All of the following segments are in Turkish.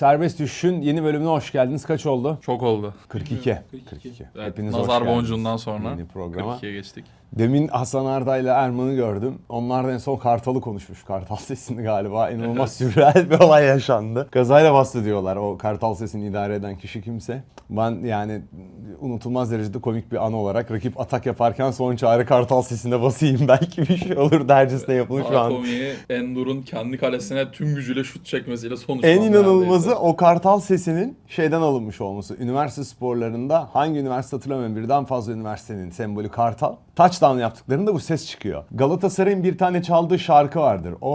Serbest Düşüş'ün yeni bölümüne hoş geldiniz. Kaç oldu? Çok oldu. 42. 42. 42. Evet, Hepiniz hoş nazar geldiniz boncuğundan sonra Yeni programa. 42'ye geçtik. Demin Hasan Arda ile Erman'ı gördüm. Onlar da en son Kartal'ı konuşmuş. Kartal sesini galiba. İnanılmaz sürreal bir olay yaşandı. Kazayla bastı diyorlar. O Kartal sesini idare eden kişi kimse. Ben yani unutulmaz derecede komik bir an olarak rakip atak yaparken son çare Kartal sesine basayım. Belki bir şey olur dercesine yapılır şu an. Endur'un kendi kalesine tüm gücüyle şut çekmesiyle sonuçlandı. En inanılmazı neredeyse. o kartal sesinin şeyden alınmış olması. Üniversite sporlarında hangi üniversite hatırlamıyorum birden fazla üniversitenin sembolü kartal. Touchdown yaptıklarında bu ses çıkıyor. Galatasaray'ın bir tane çaldığı şarkı vardır. O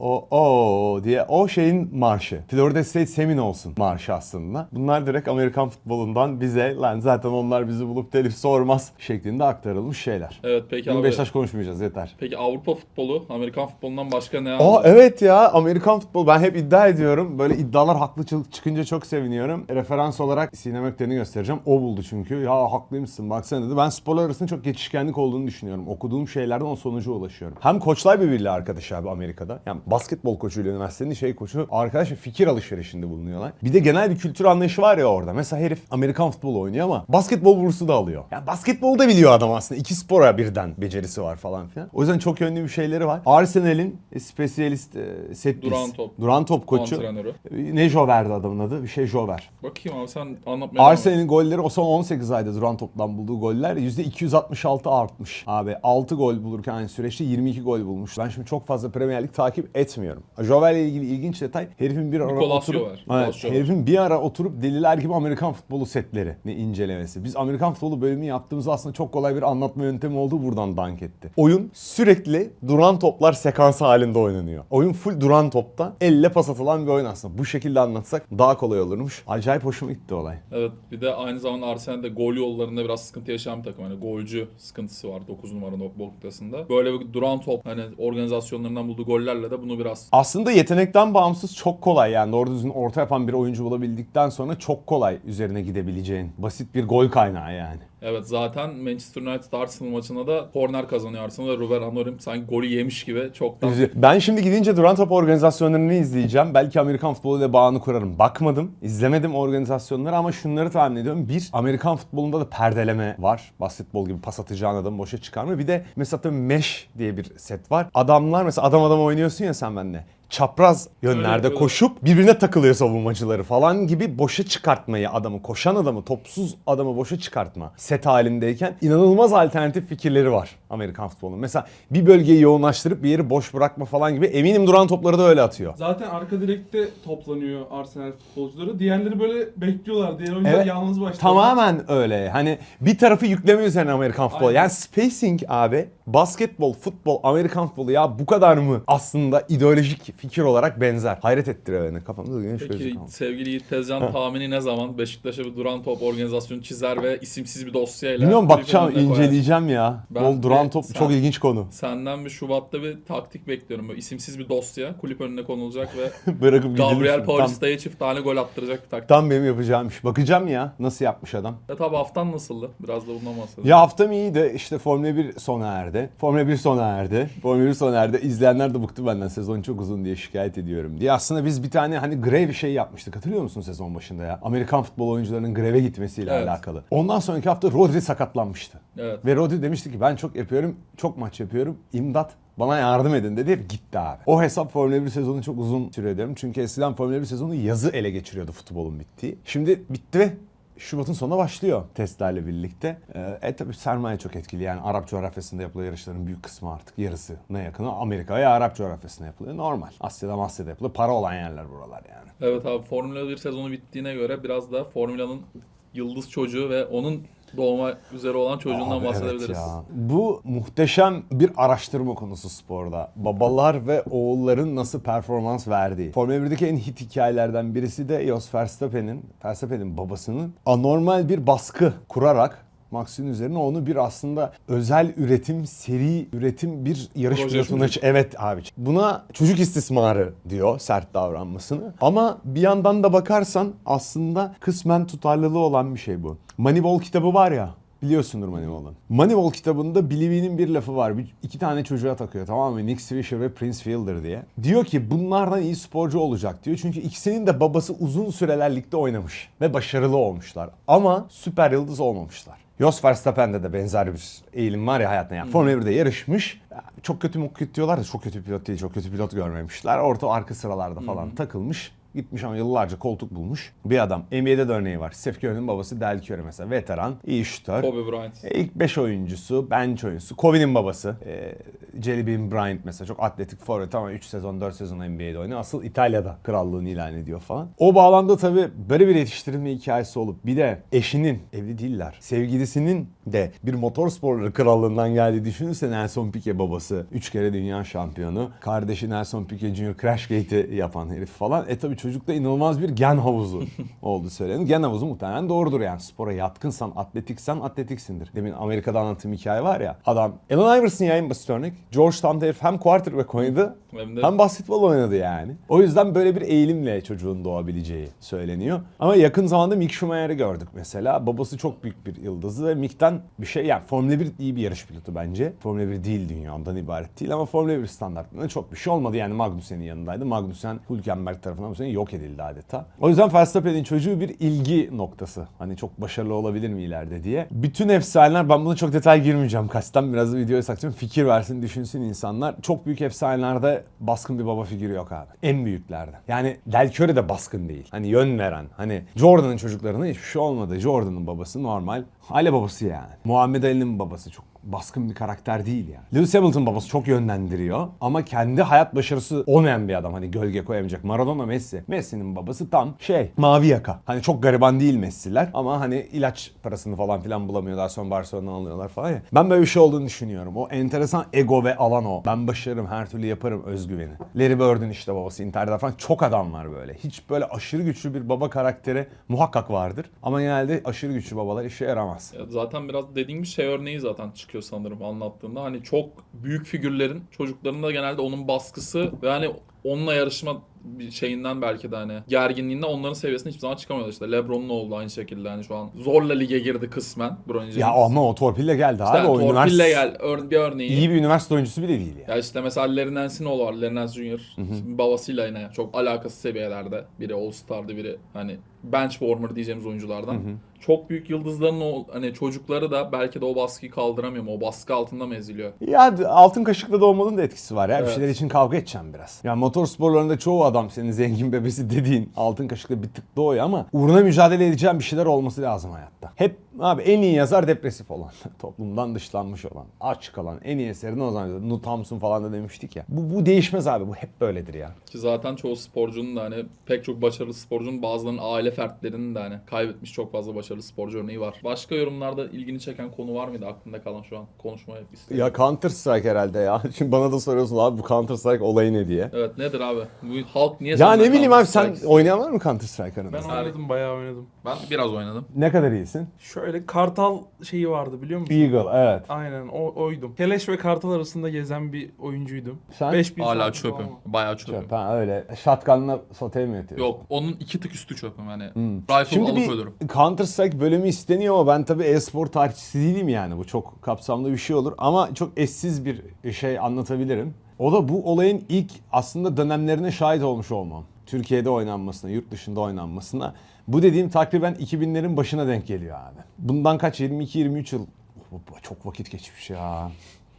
o o diye o şeyin marşı. Florida State Seminoles'un marşı aslında. Bunlar direkt Amerikan futbolundan bize lan zaten onlar bizi bulup telif sormaz şeklinde aktarılmış şeyler. Evet peki Bugün abi. Beşiktaş konuşmayacağız yeter. Peki Avrupa futbolu, Amerikan futbolundan başka ne Aa evet ya Amerikan futbolu ben hep iddia ediyorum. Böyle iddialar haklı çı- çıkınca çok seviniyorum. Referans olarak Sinem Ökten'i göstereceğim. O buldu çünkü. Ya haklıymışsın baksana dedi. Ben sporlar arasında çok geçişkenlik olduğunu düşünüyorum. Okuduğum şeylerden o sonuca ulaşıyorum. Hem koçlar birbiriyle arkadaş abi Amerika'da. Yani basketbol koçuyla üniversitenin şey koçu arkadaş fikir alışverişinde bulunuyorlar. Bir de genel bir kültür anlayışı var ya orada. Mesela herif Amerikan futbolu oynuyor ama basketbol bursu da alıyor. Yani basketbol da biliyor adam aslında. İki spora birden becerisi var falan filan. O yüzden çok yönlü bir şeyleri var. Arsenal'in spesiyalist e, set Duran top. Duran top koçu. Antrenörü. Ne Jover'di adamın adı? Bir şey Jover. Bakayım abi sen anlatmaya. Arsenal'in golleri o son 18 ayda duran toptan bulduğu goller %266 artmış. Abi 6 gol bulurken aynı süreçte 22 gol bulmuş. Ben şimdi çok fazla Premier Lig takip etmiyorum. Jover ile ilgili ilginç detay herifin bir ara Nicolas oturup Jover. Evet, herifin bir ara oturup deliler gibi Amerikan futbolu setleri ne incelemesi. Biz Amerikan futbolu bölümü yaptığımızda aslında çok kolay bir anlatma yöntemi olduğu buradan dank etti. Oyun sürekli duran toplar sekansı halinde oynanıyor. Oyun full duran topta elle pas atılan bir oyun aslında. Bu şekilde anlatsak daha kolay olurmuş. Acayip hoşuma gitti olay. Evet bir de aynı zamanda Arsenal'de gol yollarında biraz sıkıntı yaşayan bir takım. Hani golcü sıkıntısı var 9 numara nok- noktasında. Böyle bir duran top hani organizasyonlarından bulduğu gollerle de bunu biraz Aslında yetenekten bağımsız çok kolay yani doğru düzgün orta yapan bir oyuncu bulabildikten sonra çok kolay üzerine gidebileceğin basit bir gol kaynağı yani. Evet zaten Manchester United Arsenal maçında da korner kazanıyor Arsenal ve Ruben Amorim sanki golü yemiş gibi çoktan Ben şimdi gidince duran top organizasyonlarını izleyeceğim. Belki Amerikan futboluyla bağını kurarım. Bakmadım, izlemedim organizasyonları ama şunları tahmin ediyorum. Bir, Amerikan futbolunda da perdeleme var. Basketbol gibi pas atacağın adamı boşa çıkarma. Bir de mesela mesh diye bir set var. Adamlar mesela adam adam oynuyorsun ya sen benimle. Çapraz yönlerde yapıyorlar. koşup birbirine takılıyor savunmacıları falan gibi boşa çıkartmayı adamı, koşan adamı, topsuz adamı boşa çıkartma set halindeyken inanılmaz alternatif fikirleri var Amerikan futbolunun. Mesela bir bölgeyi yoğunlaştırıp bir yeri boş bırakma falan gibi eminim duran topları da öyle atıyor. Zaten arka direkte toplanıyor Arsenal futbolcuları. Diğerleri böyle bekliyorlar. Diğer oyuncular Evet, yalnız başlıyor. Tamamen öyle. Hani bir tarafı yükleme üzerine Amerikan futbolu. Aynen. Yani spacing abi basketbol, futbol, Amerikan futbolu ya bu kadar mı aslında ideolojik fikir olarak benzer? Hayret ettiriyor beni. Kafamda güneş gözü Peki kalmış. sevgili Yiğit Tezcan tahmini ne zaman Beşiktaş'a bir duran top organizasyonu çizer ve isimsiz bir dosyayla Bilmiyorum kulübün bakacağım, önüne koyar? inceleyeceğim ya. Ben Bol duran de- top sen- çok ilginç konu. Senden bir Şubat'ta bir taktik bekliyorum. Böyle isimsiz bir dosya kulüp önüne konulacak ve Bırakıp. Gabriel. Tam, Paulista'ya çift tane gol attıracak bir taktik. tam benim yapacağım iş. Bakacağım ya nasıl yapmış adam. Ve tabi haftan nasıldı? Biraz da bundan bahsedelim. Ya haftam iyiydi. İşte Formula 1 sona erdi. Formula 1 sona erdi. Formula 1 sona erdi. İzleyenler de bıktı benden sezon çok uzun diye şikayet ediyorum diye. Aslında biz bir tane hani grev şey yapmıştık. Hatırlıyor musun sezon başında ya? Amerikan futbol oyuncularının greve gitmesiyle Evet. alakalı. Ondan sonraki hafta Rodri sakatlanmıştı. Evet. Ve Rodri demişti ki ben çok yapıyorum, çok maç yapıyorum. İmdat bana yardım edin dedi. Hep gitti abi. O hesap Formula 1 sezonu çok uzun süre diyorum. Çünkü eskiden Formula 1 sezonu yazı ele geçiriyordu futbolun bittiği. Şimdi bitti ve Şubat'ın sonuna başlıyor testlerle birlikte. Ee, e tabi sermaye çok etkili yani Arap coğrafyasında yapılan yarışların büyük kısmı artık yarısı ne yakını Amerika ya Arap coğrafyasında yapılıyor. Normal. Asya'da Asya'da yapılıyor. Para olan yerler buralar yani. Evet abi Formula 1 sezonu bittiğine göre biraz da Formula'nın yıldız çocuğu ve onun doğma üzere olan çocuğundan Abi evet bahsedebiliriz. ya. Bu muhteşem bir araştırma konusu sporda. Babalar ve oğulların nasıl performans verdiği. Formula 1'deki en hit hikayelerden birisi de Jos Verstappen'in, Verstappen'in babasının anormal bir baskı kurarak Max'in üzerine onu bir aslında özel üretim, seri üretim bir yarış Proje pilotuna... çocuk. Evet abi. Buna çocuk istismarı diyor sert davranmasını. Ama bir yandan da bakarsan aslında kısmen tutarlılığı olan bir şey bu. Moneyball kitabı var ya. Biliyorsundur Moneyball'ın. Moneyball kitabında Billy Bean'in bir lafı var. Bir, iki tane çocuğa takıyor tamam mı? Nick Swisher ve Prince Fielder diye. Diyor ki bunlardan iyi sporcu olacak diyor. Çünkü ikisinin de babası uzun süreler ligde oynamış. Ve başarılı olmuşlar. Ama süper yıldız olmamışlar. Jos Verstappen'de de benzer bir eğilim var ya hayatında. Yani Formula 1'de yarışmış. Ya Çok kötü mü kötü diyorlar da çok kötü pilot değil, çok kötü pilot görmemişler. Orta arka sıralarda falan takılmış. Gitmiş ama yıllarca koltuk bulmuş. Bir adam. NBA'de de örneği var. Steph Curry'nin babası Del Curry mesela. Veteran, iyi şutör. Kobe Bryant. E, İlk 5 oyuncusu, bench oyuncusu. Kobe'nin babası. E, Jelly Bean Bryant mesela çok atletik forvet ama 3 sezon 4 sezon NBA'de oynuyor. Asıl İtalya'da krallığını ilan ediyor falan. O bağlamda tabii böyle bir yetiştirilme hikayesi olup bir de eşinin, evli değiller, sevgilisinin de bir motor sporları krallığından geldiği düşünürse Nelson Piquet babası 3 kere dünya şampiyonu. Kardeşi Nelson Piquet Jr. Crashgate'i yapan herif falan. E tabii çocukta inanılmaz bir gen havuzu oldu söylenir. Gen havuzu muhtemelen doğrudur yani. Spora yatkınsan, atletiksen atletiksindir. Demin Amerika'da anlattığım hikaye var ya. Adam, Allen Iverson ya en basit örnek. Georgetown'da herif hem quarterback oynadı Hem de hem basketbol oynadı yani. O yüzden böyle bir eğilimle çocuğun doğabileceği söyleniyor. Ama yakın zamanda Mick Schumacher'i gördük mesela. Babası çok büyük bir yıldızı ve Mick'ten bir şey yani Formula 1 iyi bir yarış pilotu bence. Formula 1 değil dünyadan ibaret değil ama Formula 1 standartlarında çok bir şey olmadı. Yani Magnussen'in yanındaydı. Magnussen Hülkenberg tarafından bu sene yok edildi adeta. O yüzden Verstappen'in çocuğu bir ilgi noktası. Hani çok başarılı olabilir mi ileride diye. Bütün efsaneler ben buna çok detay girmeyeceğim. Kaçtan biraz videoya saklayacağım. Fikir versin, düşünsün insanlar. Çok büyük efsanelerde baskın bir baba figürü yok abi. En büyüklerde. Yani Del Curry de baskın değil. Hani yön veren. Hani Jordan'ın çocuklarına hiçbir şey olmadı. Jordan'ın babası normal. Aile babası yani. Muhammed Ali'nin babası çok baskın bir karakter değil yani. Lewis Hamilton babası çok yönlendiriyor ama kendi hayat başarısı olmayan bir adam. Hani gölge koyamayacak. Maradona Messi. Messi'nin babası tam şey mavi yaka. Hani çok gariban değil Messi'ler ama hani ilaç parasını falan filan bulamıyor. Daha sonra Barcelona'dan alıyorlar falan ya. Ben böyle bir şey olduğunu düşünüyorum. O enteresan ego ve alan o. Ben başarırım her türlü yaparım özgüveni. Larry Bird'ün işte babası Inter'de falan çok adam var böyle. Hiç böyle aşırı güçlü bir baba karakteri muhakkak vardır. Ama genelde aşırı güçlü babalar işe yaramaz. Ya zaten biraz dediğim bir şey örneği zaten çıkıyor sanırım anlattığında. Hani çok büyük figürlerin çocuklarında genelde onun baskısı ve hani onunla yarışma şeyinden belki de hani gerginliğinden onların seviyesine hiçbir zaman çıkamıyorlar işte. LeBron'un oğlu aynı şekilde hani şu an zorla lige girdi kısmen James. Ya ama o torpille geldi İşte abi. O torpille üniversite gel ör- bir örneği. iyi bir üniversite oyuncusu bile değil ya. Ya işte mesela Larry Nance'in var. Larry Nance. Şimdi babasıyla yine çok alakasız seviyelerde. Biri All Star'dı biri hani bench warmer diyeceğimiz oyunculardan. Çok büyük yıldızların o hani çocukları da belki de o baskıyı kaldıramıyor mu? O baskı altında mı eziliyor? Ya altın kaşıkla doğmanın da etkisi var ya. Bir Evet. şeyler için kavga edeceğim biraz. Ya motor sporlarında çoğu adam senin zengin bebesi dediğin altın kaşıkla bir tık doğuyor ama uğruna mücadele edeceğim bir şeyler olması lazım hayatta. Hep abi en iyi yazar depresif olan, toplumdan dışlanmış olan, aç kalan, en iyi eserini o zaman Nut Thompson falan da demiştik ya. Bu, bu değişmez abi. Bu hep böyledir ya. Ki zaten çoğu sporcunun da hani pek çok başarılı sporcunun bazılarının aile fertlerinin de hani kaybetmiş çok fazla başarılı sporcu örneği var. Başka yorumlarda ilgini çeken konu var mıydı aklında kalan şu an konuşmaya istedim. Ya Counter Strike herhalde ya. Şimdi bana da soruyorsun abi bu Counter Strike olayı ne diye. Evet nedir abi? Bu halk niye Ya ne bileyim abi sen oynayan var mı Counter Strike Ben oynadım bayağı oynadım. Ben biraz oynadım. Ne kadar iyisin? Şöyle kartal şeyi vardı biliyor musun? Eagle evet. Aynen o oydum. Keleş ve kartal arasında gezen bir oyuncuydum. Sen? 5000 Hala saat çöpüm. falan. Bayağı çöpüm. Çöp ha öyle. Shotgun'la soteye mi yatıyorsun? Yok onun iki tık üstü çöpüm hani. Rifle Şimdi alıp bir ölürüm. Counter Strike bölümü isteniyor ama ben tabii e-spor tarihçisi değilim yani. Bu çok kapsamlı bir şey olur ama çok eşsiz bir şey anlatabilirim. O da bu olayın ilk aslında dönemlerine şahit olmuş olmam. Türkiye'de oynanmasına, yurt dışında oynanmasına. Bu dediğim takriben 2000'lerin başına denk geliyor abi. Bundan kaç 22-23 yıl çok vakit geçmiş ya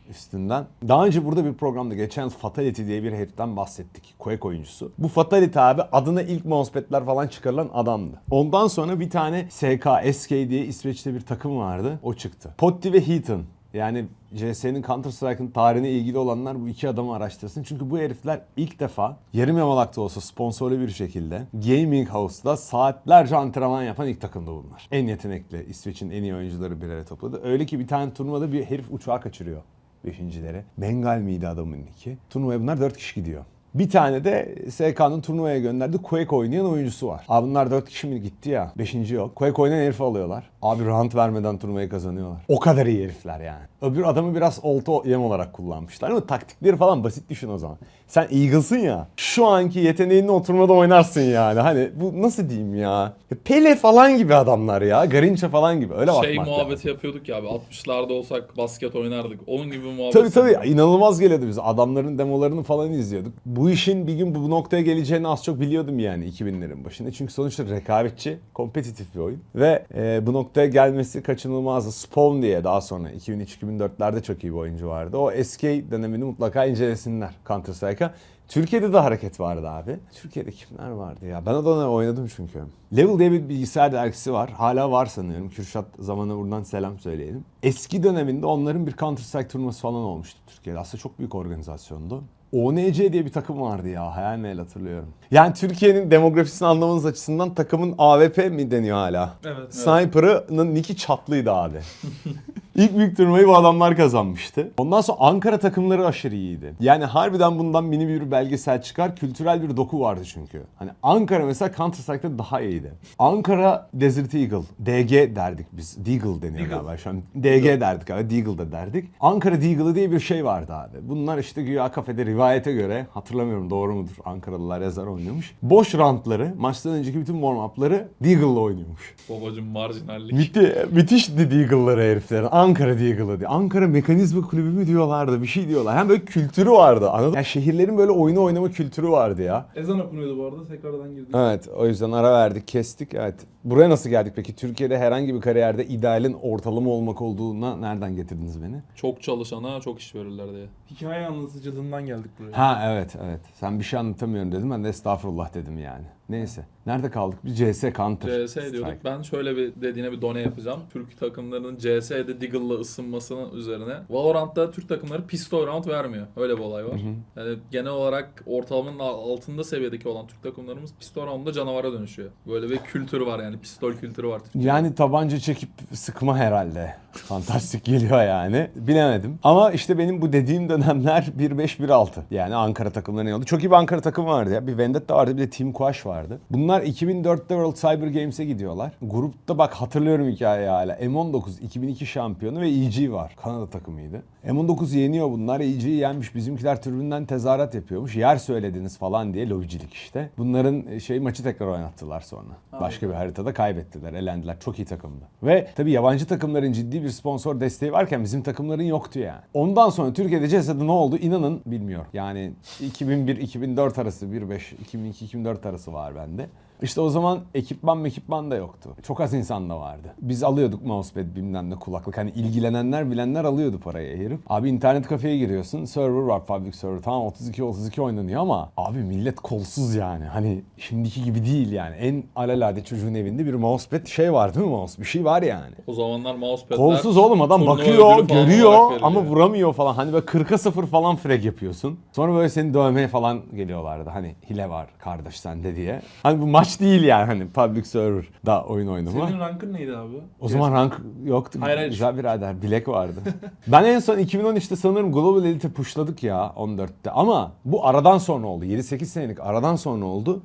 üstünden. Daha önce burada bir programda geçen Fatality diye bir heriften bahsettik. Quake oyuncusu. Bu Fatality abi adına ilk mousepad'ler falan çıkarılan adamdı. Ondan sonra bir tane SK, SK diye İsveç'te bir takım vardı. O çıktı. Potti ve Heaton. Yani CS'nin Counter Strike'ın tarihine ilgili olanlar bu iki adamı araştırsın. Çünkü bu herifler ilk defa yarım yamalakta olsa sponsorlu bir şekilde Gaming House'da saatlerce antrenman yapan ilk takımda bunlar. En yetenekli İsveç'in en iyi oyuncuları bir araya topladı. Öyle ki bir tane turnuvada bir herif uçağı kaçırıyor. Beşincileri. Bengal miydi adamın iki? Turnuvaya bunlar dört kişi gidiyor. Bir tane de SK'nın turnuvaya gönderdiği Quake oynayan oyuncusu var. Abi bunlar 4 kişi mi gitti ya? 5. yok. Quake oynayan herifi alıyorlar. Abi rant vermeden turnuvayı kazanıyorlar. O kadar iyi herifler yani. Öbür adamı biraz olta yem olarak kullanmışlar ama taktikleri falan basit düşün o zaman. Sen Eagles'ın ya. Şu anki yeteneğinle oturmada oynarsın yani. Hani bu nasıl diyeyim ya? Pele falan gibi adamlar ya. Garinca falan gibi. Öyle Şey bakmak muhabbeti lazım. yapıyorduk ya abi 60'larda olsak basket oynardık. Onun gibi muhabbet. Tabii tabii inanılmaz geliyordu biz. Adamların demolarını falan izliyorduk. Bu işin bir gün bu noktaya geleceğini az çok biliyordum yani 2000'lerin başında. Çünkü sonuçta rekabetçi, kompetitif bir oyun. Ve e, bu noktaya gelmesi kaçınılmazdı. Spawn diye daha sonra 2003-2004'lerde çok iyi bir oyuncu vardı. O eski dönemini mutlaka incelesinler Counter Strike'a. Türkiye'de de hareket vardı abi. Türkiye'de kimler vardı ya? Ben o dönem oynadım çünkü. Level diye bir bilgisayar dergisi var. Hala var sanıyorum. Kürşat zamana buradan selam söyleyelim. Eski döneminde onların bir Counter Strike turnuvası falan olmuştu Türkiye'de. Aslında çok büyük organizasyondu. ONC diye bir takım vardı ya. Hayal meyil hatırlıyorum. Yani Türkiye'nin demografisini anlamanız açısından takımın AWP mi deniyor hala? Evet. Sniper'ının niki çatlıydı abi. İlk büyük turnuvayı bu adamlar kazanmıştı. Ondan sonra Ankara takımları aşırı iyiydi. Yani harbiden bundan mini bir belgesel çıkar. Kültürel bir doku vardı çünkü. Hani Ankara mesela Counter Strike'da daha iyiydi. Ankara Desert Eagle. DG derdik biz. Deagle deniyor Deagle. galiba şu an. DG derdik abi. Deagle da derdik. Ankara Deagle'ı diye bir şey vardı abi. Bunlar işte güya kafede rivayete göre hatırlamıyorum doğru mudur Ankaralılar yazar oynuyormuş. Boş rantları, maçtan önceki bütün warm-up'ları Deagle'la oynuyormuş. Babacım marjinallik. Müthi, müthişti Deagle'ları heriflerin. Ankara diye. Ankara Mekanizma Kulübü mü diyorlardı bir şey diyorlar. Hem böyle kültürü vardı anladın? Ya şehirlerin böyle oyunu oynama kültürü vardı ya. Ezan okunuyordu bu arada tekrardan girdik. Evet o yüzden ara verdik kestik evet. Buraya nasıl geldik peki? Türkiye'de herhangi bir kariyerde idealin ortalama olmak olduğuna nereden getirdiniz beni? Çok çalışana çok iş verirler diye. Hikaye anlatıcılığından geldik buraya. Ha evet evet. Sen bir şey anlatamıyorum dedim ben de estağfurullah dedim yani. Neyse. Nerede kaldık? Bir CS Counter. CS diyorduk. Strike. Ben şöyle bir dediğine bir done yapacağım. Türk takımlarının CS'de Deagle'la ısınmasının üzerine. Valorant'ta Türk takımları pistol round vermiyor. Öyle bir olay var. Yani genel olarak ortalamanın altında seviyedeki olan Türk takımlarımız pistol round'da canavara dönüşüyor. Böyle bir kültürü var yani. Pistol kültürü var Türkiye'de. Yani tabanca çekip sıkma herhalde. Fantastik geliyor yani. Bilemedim. Ama işte benim bu dediğim dönemler 1-5-1-6. Yani Ankara takımlarının oldu. Çok iyi bir Ankara takımı vardı ya. Bir Vendetta vardı bir de Team Quash vardı. Bunlar 2004'te World Cyber Games'e gidiyorlar. Grupta bak hatırlıyorum hikayeyi hala. M19 2002 şampiyonu ve EG var. Kanada takımıydı. M19 yeniyor bunlar. EG'yi yenmiş. Bizimkiler tribünden tezahürat yapıyormuş. Yer söylediniz falan diye lobicilik işte. Bunların şey maçı tekrar oynattılar sonra. Başka bir haritada kaybettiler. Elendiler. Çok iyi takımdı. Ve tabii yabancı takımların ciddi bir sponsor desteği varken bizim takımların yoktu yani. Ondan sonra Türkiye'de CS'de ne oldu inanın bilmiyorum. Yani 2001-2004 arası 1.5 2002-2004 arası var bende. İşte o zaman ekipman ekipman da yoktu. Çok az insan da vardı. Biz alıyorduk mousepad bilmem ne kulaklık. Hani ilgilenenler bilenler alıyordu parayı herif. Abi internet kafeye giriyorsun. Server var public server. Tamam 32-32 oynanıyor ama abi millet kolsuz yani. Hani şimdiki gibi değil yani. En alelade çocuğun evinde bir mousepad şey var değil mi mouse? Bir şey var yani. O zamanlar mousepad'ler Kolsuz oğlum adam bakıyor, görüyor ama vuramıyor falan. Hani böyle 40'a 0 falan frag yapıyorsun. Sonra böyle seni dövmeye falan geliyorlardı. Hani hile var kardeş sende diye. Hani bu maç değil yani hani public server'da oyun oynama. Senin rankın neydi abi? O zaman rank yoktu. Hayır, hayır. Güzel birader. Bilek vardı. ben en son 2013'te sanırım Global Elite pushladık ya 14'te. Ama bu aradan sonra oldu. 7-8 senelik aradan sonra oldu.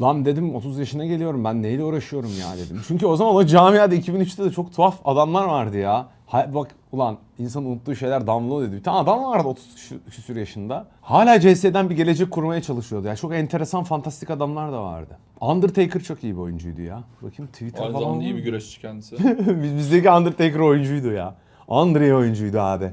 Lan dedim 30 yaşına geliyorum ben neyle uğraşıyorum ya dedim. Çünkü o zaman o camiada 2003'te de çok tuhaf adamlar vardı ya. Hay, bak ulan insan unuttuğu şeyler damlıyor dedi. Bir tane adam vardı 30 şu- küsür yaşında. Hala CS'den bir gelecek kurmaya çalışıyordu. Ya çok enteresan fantastik adamlar da vardı. Undertaker çok iyi bir oyuncuydu ya. Bakayım Twitter Aynı falan zamanda iyi bir güreşçi kendisi. Biz- Bizdeki Undertaker oyuncuydu ya. Andre oyuncuydu abi.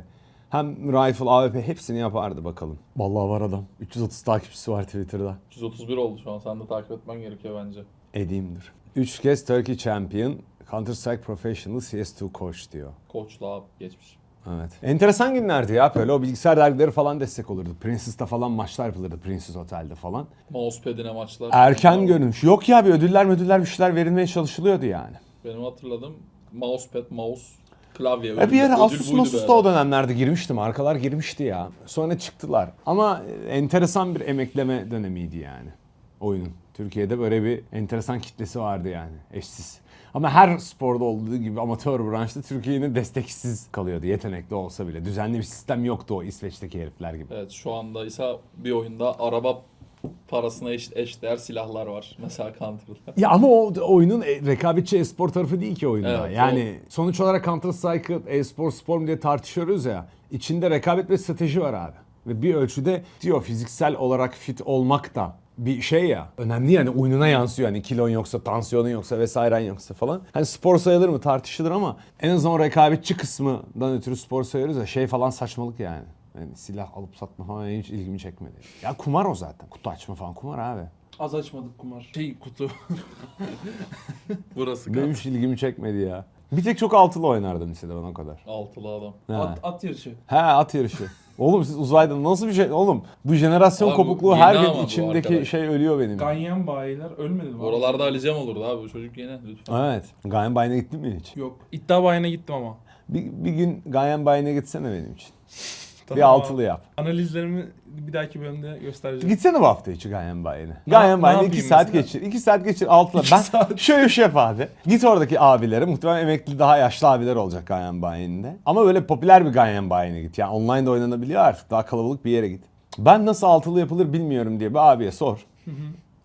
Hem rifle, AWP hepsini yapardı bakalım. Vallahi var adam. 330 takipçisi var Twitter'da. 131 oldu şu an. Sen de takip etmen gerekiyor bence. Edeyimdir. 3 kez Turkey Champion, Counter Strike Professional, CS2 Coach diyor. Koçla abi geçmiş. Evet. Enteresan günlerdi ya böyle o bilgisayar dergileri falan destek olurdu. Princess'ta falan maçlar yapılırdı Princess Otel'de falan. Mousepad'ine maçlar. Erken görünüş. Yok ya bir ödüller ödüller bir şeyler verilmeye çalışılıyordu yani. Benim hatırladığım mousepad, mouse, klavye. E bir yere Asus Masus'ta o dönemlerde girmişti markalar girmişti ya. Sonra çıktılar. Ama enteresan bir emekleme dönemiydi yani oyunun. Türkiye'de böyle bir enteresan kitlesi vardı yani eşsiz. Ama her sporda olduğu gibi amatör branşta Türkiye'nin desteksiz kalıyordu yetenekli olsa bile. Düzenli bir sistem yoktu o İsveç'teki herifler gibi. Evet şu anda ise bir oyunda araba parasına eş, eşdeğer silahlar var. Mesela Counter'da. Ya ama o oyunun e, rekabetçi e-spor tarafı değil ki oyunda. Evet, yani sonuç olarak Counter Strike e-spor spor mu diye tartışıyoruz ya. İçinde rekabet ve strateji var abi. Ve bir ölçüde diyor fiziksel olarak fit olmak da bir şey ya. Önemli yani oyununa yansıyor. Yani kilon yoksa, tansiyonun yoksa vesairen yoksa falan. Hani spor sayılır mı tartışılır ama en azından o rekabetçi kısmından ötürü spor sayıyoruz ya şey falan saçmalık yani. Yani silah alıp satma falan hiç ilgimi çekmedi. Ya kumar o zaten. Kutu açma falan kumar abi. Az açmadık kumar. Şey kutu. Burası Benim kat. hiç ilgimi çekmedi ya. Bir tek çok altılı oynardım lisede ben o kadar. Altılı adam. Ha. at, at yarışı. He at yarışı. Oğlum siz uzayda nasıl bir şey? Oğlum bu jenerasyon Abi bu kopukluğu yeni her ama gün bu içimdeki arkadaş. şey ölüyor benim. Ganyan bayiler ölmedi mi? Oralarda Ali Cem olurdu abi. Bu çocuk yine lütfen. Evet. Gayen Bayı'na gittin mi hiç? Yok. İddia bayine gittim ama. Bir, bir gün Gayen Bayı'na gitsene benim için. Tamam Bir altılı yap. Analizlerimi bir dahaki bölümde göstereceğim. Gitsene bu hafta içi Gayen Bayı'na. Gayen ne Bayı'na iki yapayım saat mesela? geçir. iki saat geçir altıla. Ben şöyle bir şey yap abi. Git oradaki abilere. Muhtemelen emekli daha yaşlı abiler olacak Gayen Bayı'nde. Ama böyle popüler bir Gayen Bayı'na git. Yani online de oynanabiliyor artık. Daha kalabalık bir yere git. Ben nasıl altılı yapılır bilmiyorum diye bir abiye sor.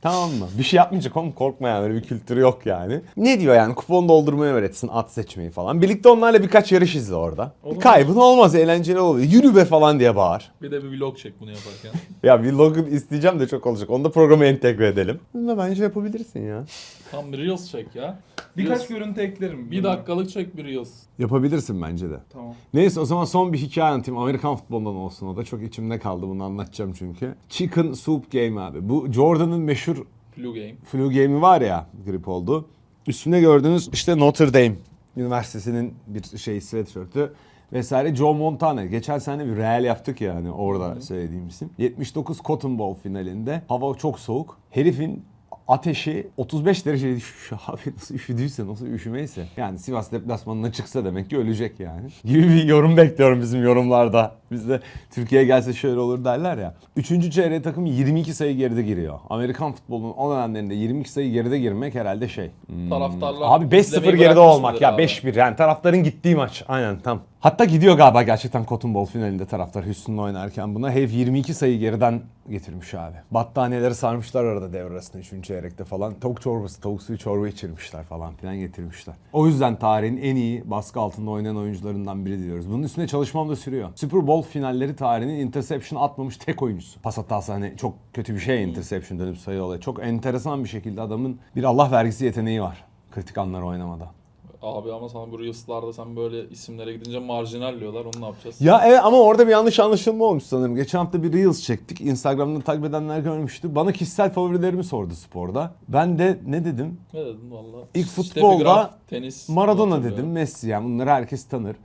Tamam mı? Bir şey yapmayacak oğlum korkma yani öyle bir kültürü yok yani. Ne diyor yani kupon doldurmayı öğretsin at seçmeyi falan. Birlikte onlarla birkaç yarış izle orada. Bir Olur. kaybın olmaz eğlenceli oluyor. Yürü be falan diye bağır. Bir de bir vlog çek bunu yaparken. Ya bir logo isteyeceğim de çok olacak. Onu da programa entegre edelim. Bence yapabilirsin ya. Tam bir Reels çek ya. Birkaç Reels. görüntü eklerim. Bir dakikalık çek bir Reels. Yapabilirsin bence de. Tamam. Neyse o zaman son bir hikaye anlatayım. Amerikan futbolundan olsun o da. Çok içimde kaldı bunu anlatacağım çünkü. Chicken Soup Game abi. Bu Jordan'ın meşhur Flu Game. flu game'i var ya grip oldu. Üstünde gördüğünüz işte Notre Dame Üniversitesi'nin bir şey sweatshirt'ü vesaire. Joe Montana. Geçen sene bir real yaptık yani orada söylediğim isim. 79 Cotton Bowl finalinde. Hava çok soğuk. Herifin ateşi 35 dereceye düşmüş abi nasıl üşüdüyse nasıl üşümeyse. Yani Sivas deplasmanına çıksa demek ki ölecek yani. Gibi bir yorum bekliyorum bizim yorumlarda. Bizde Türkiye'ye gelse şöyle olur derler ya. Üçüncü çeyreğe takım 22 sayı geride giriyor. Amerikan futbolunun o dönemlerinde 22 sayı geride girmek herhalde şey. hmm, Taraftarlar Abi 5-0 izlemeyi geride olmak ya abi? 5-1 yani taraftarın gittiği maç. Aynen tam. Hatta gidiyor galiba gerçekten Cotton Bowl finalinde taraftar Houston'la oynarken buna. Herif 22 sayı geriden getirmiş abi. Battaniyeleri sarmışlar arada devre arasında 3. çeyrekte falan. Tavuk çorbası, tavuk suyu çorba içirmişler falan filan getirmişler. O yüzden tarihin en iyi baskı altında oynayan oyuncularından biri diyoruz. Bunun üstüne çalışmam da sürüyor. Super Bowl finalleri tarihinin interception atmamış tek oyuncusu. Pas hatası hani çok kötü bir şey interception dönüp sayı olayı. Çok enteresan bir şekilde adamın bir Allah vergisi yeteneği var. Kritik anlar oynamada. Abi ama sana bu Reels'larda sen böyle isimlere gidince marjinal diyorlar. Onu ne yapacağız? Ya evet ama orada bir yanlış anlaşılma olmuş sanırım. Geçen hafta bir Reels çektik. Instagram'da takip edenler görmüştü. Bana kişisel favorilerimi sordu sporda. Ben de ne dedim? Ne dedin valla? İlk futbolda Graf, tenis. Maradona dedim. Messi yani bunları herkes tanır.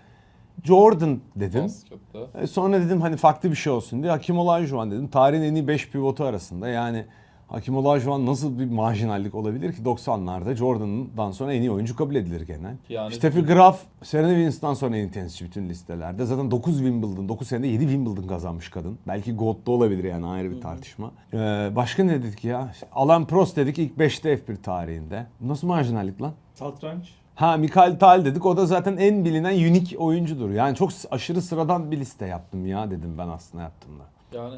Jordan dedim. Baskette. E, Sonra dedim hani farklı bir şey olsun diye Hakim Olajuwon dedim. Tarihin en iyi 5 pivotu arasında. Yani Hakim Olajuwon nasıl bir marjinallik olabilir ki 90'larda Jordan'dan sonra en iyi oyuncu kabul edilir genel. Yani- Steffi Graf, Serena Williams'tan sonra en iyi tenisçi bütün listelerde. Zaten 9 Wimbledon, 9 senede 7 Wimbledon kazanmış kadın. Belki GOAT'da olabilir yani ayrı bir tartışma. Ee, başka ne dedik ya? Alan Prost dedik ilk 5'te F1 tarihinde. Nasıl marjinallik lan? Satranç. Ha Mikael Tal dedik. O da zaten en bilinen unik oyuncudur. Yani çok aşırı sıradan bir liste yaptım ya dedim ben aslında yaptığımda. Yani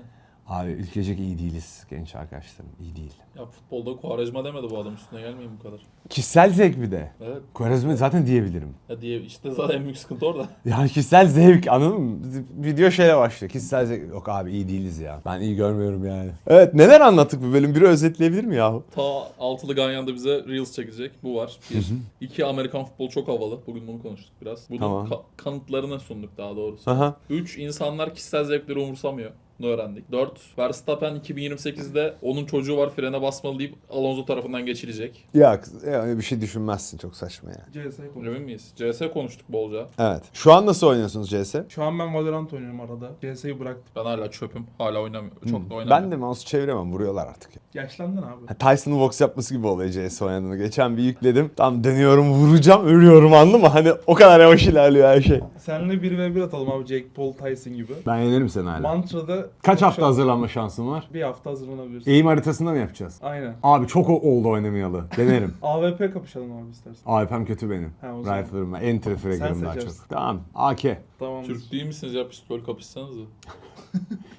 Abi ülkecek iyi değiliz genç arkadaşlarım. iyi değil. ya futbolda Kuarejma demedi bu adam üstüne gelmeyin bu kadar. Kişisel zevk bir de. Evet. Korazma zaten diyebilirim. Ya diye işte zaten en büyük sıkıntı orada. Yani kişisel zevk anladın mı? Video şeyle başlıyor. Kişisel zevk. Yok abi iyi değiliz ya. Ben iyi görmüyorum yani. Evet neler anlattık bu bölüm? Biri özetleyebilir mi yahu? Ta altılı Ganyan'da bize Reels çekecek. Bu var. Bir. İki Amerikan futbolu çok havalı. Bugün bunu konuştuk biraz. Bunun Tamam. ka- kanıtlarını sunduk daha doğrusu. Aha. 3. insanlar kişisel zevkleri umursamıyor. Bunu öğrendik. 4. Verstappen 2028'de onun çocuğu var frene basmalı deyip Alonso tarafından geçilecek. Ya yani bir şey düşünmezsin çok saçma ya. CS konuş. Emin miyiz? CS konuştuk bolca. Evet. Şu an nasıl oynuyorsunuz CS? Şu an ben Valorant oynuyorum arada. CS'yi bıraktım. Ben hala çöpüm. Hala oynamıyorum. Çok da oynamıyorum. Ben de mouse çeviremem. Vuruyorlar artık ya. Yaşlandın abi. Ha, Tyson'ın box yapması gibi oluyor CS oynadığında. Geçen bir yükledim. Tam dönüyorum vuracağım ölüyorum anladın mı? Hani o kadar yavaş ilerliyor her şey. Seninle 1v1 atalım abi Jake Paul Tyson gibi. Ben yenerim seni hala. Mantra'da Kaç hafta şey- hazırlanma şansın var? Bir hafta hazırlanabilirsin. Eğim haritasında mı yapacağız? Aynen. Abi çok oldu oynamayalı. Denerim. AWP kapışalım abi istersen. AWP'm kötü benim. Ha, o zaman. Rifle'ım var. Entry frag'im daha çok. seçersin. Tamam. AK. Tamam. Türk değil misiniz ya pistol kapışsanız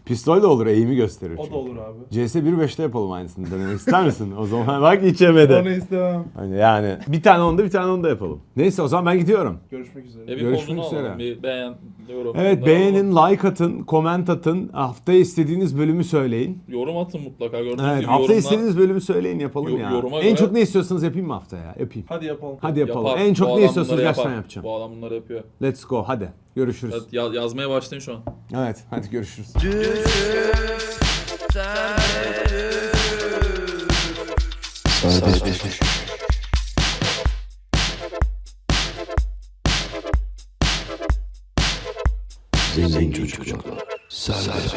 Pistol de olur eğimi gösterir. O çünkü. da olur abi. CS 1.5'te yapalım aynısını denemek ister misin? O zaman bak içemedi. Onu istemem. Hani yani bir tane onda bir tane onda yapalım. Neyse o zaman ben gidiyorum. Görüşmek üzere. E bir Görüşmek üzere. alalım. Bir beğen, yorum. Evet beğenin, alalım. like atın, comment atın. Haftaya istediğiniz bölümü söyleyin. Yorum atın mutlaka. Gördüğünüz Evet gibi hafta yorumlar istediğiniz bölümü söyleyin yapalım Yo- ya. yoruma En göre- çok ne istiyorsanız yapayım mı haftaya? Yapayım. Hadi yapalım. Hadi yapalım. yapar. En Bu çok ne adam istiyorsanız bunları gerçekten yapar. yapacağım. Bu adam bunları yapıyor. Let's go hadi. Görüşürüz. Evet, ya- yazmaya başlayın şu an. Evet hadi görüşürüz. Zengin çocuklar. Serbest.